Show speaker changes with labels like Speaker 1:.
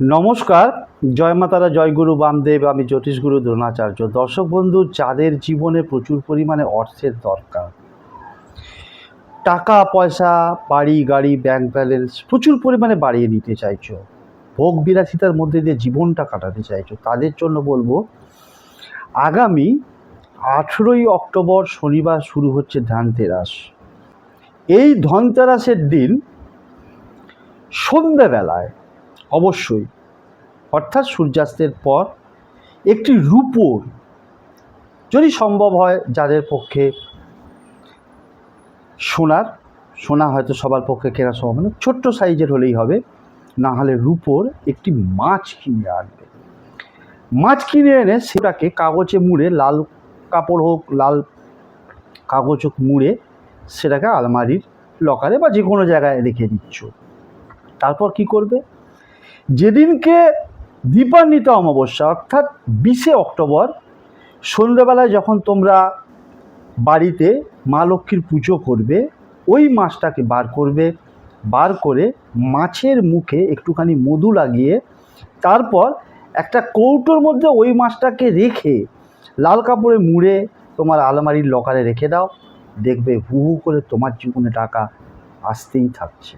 Speaker 1: নমস্কার, জয় মাতারা জয়গুরু বামদেব, আমি জ্যোতিষগুরু দ্রোণাচার্য। দর্শক বন্ধু যাদের জীবনে প্রচুর পরিমাণে অর্থের দরকার। টাকা, পয়সা, বাড়ি, গাড়ি ব্যাংক ব্যালেন্স প্রচুর পরিমাণে বাড়িয়ে নিতে চাইছো। ভোগ বিলাসিতার মধ্যে দিয়ে জীবনটা কাটাতে চাইছো। তাদের জন্য বলব, আগামী আঠেরোই অক্টোবর শনিবার শুরু হচ্ছে ধানতেরাস। এই ধনতেরাসের দিন সন্ধ্যাবেলায় অবশ্যই। অর্থাৎ সূর্যাস্তের পর একটি রূপোর যদি সম্ভব হয় যাদের পক্ষে সোনার, সোনা হয়তো সবার পক্ষে কেনা সম্ভব না, ছোট্ট সাইজের হলেই হবে, না হলে রূপোর একটি মাছ কিনে আনবে। মাছ কিনে এনে সেটাকে কাগজে মুড়ে, লাল কাপড় হোক, লাল কাগজ হোক মুড়ে সেটাকে আলমারির লকারে বা যে কোনো জায়গায় রেখে দিচ্ছ। তারপর কি করবে? যেদিনকে দীপান্বিত অমাবস্যা, অর্থাৎ বিশে অক্টোবর, সন্ধ্যেবেলায় যখন তোমরা বাড়িতে মা লক্ষ্মীর পুজো করবে, ওই মাছটাকে বার করবে, বার করে মাছের মুখে একটুখানি মধু লাগিয়ে, তারপর একটা কৌটোর মধ্যে ওই মাছটাকে রেখে লাল কাপড়ে মুড়ে তোমার আলমারির লকারে রেখে দাও। দেখবে হু হু করে তোমার জীবনে টাকা আসতেই থাকছে।